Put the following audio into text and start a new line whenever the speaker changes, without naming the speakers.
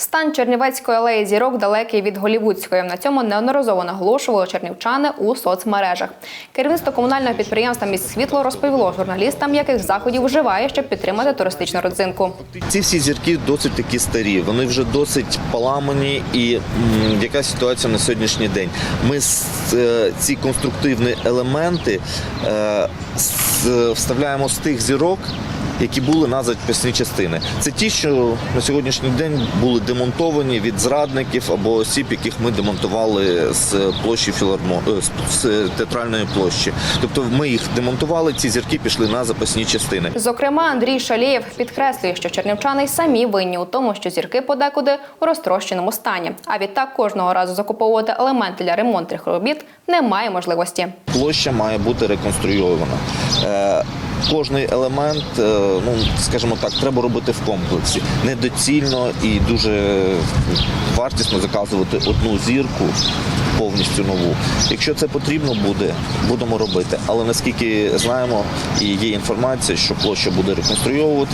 Стан Чернівецької алеї зірок далекий від голівудської. На цьому неодноразово наголошували чернівчани у соцмережах. Керівництво комунального підприємства «Міст світло розповіло журналістам, яких заходів вживає, щоб підтримати туристичну родзинку.
Ці всі зірки досить такі старі, вони вже досить поламані. І яка ситуація на сьогоднішній день? Ми е, ці конструктивні елементи е, вставляємо з тих зірок. Які були на запасні частини, це ті, що на сьогоднішній день були демонтовані від зрадників або осіб, яких ми демонтували з площі філармо е, з- театральної площі. Тобто ми їх демонтували, ці зірки пішли на запасні частини.
Зокрема, Андрій Шалєєв підкреслює, що чернівчани самі винні у тому, що зірки подекуди у розтрощеному стані. А відтак кожного разу закуповувати елементи для ремонтних робіт немає можливості.
площа має бути реконструйована. Кожний елемент, е, ну скажімо так, треба робити в комплексі. Недоцільно і дуже вартісно заказувати одну зірку повністю нову. Якщо це потрібно буде, будемо робити. Але наскільки знаємо і є інформація, що площа буде реконструйовувати.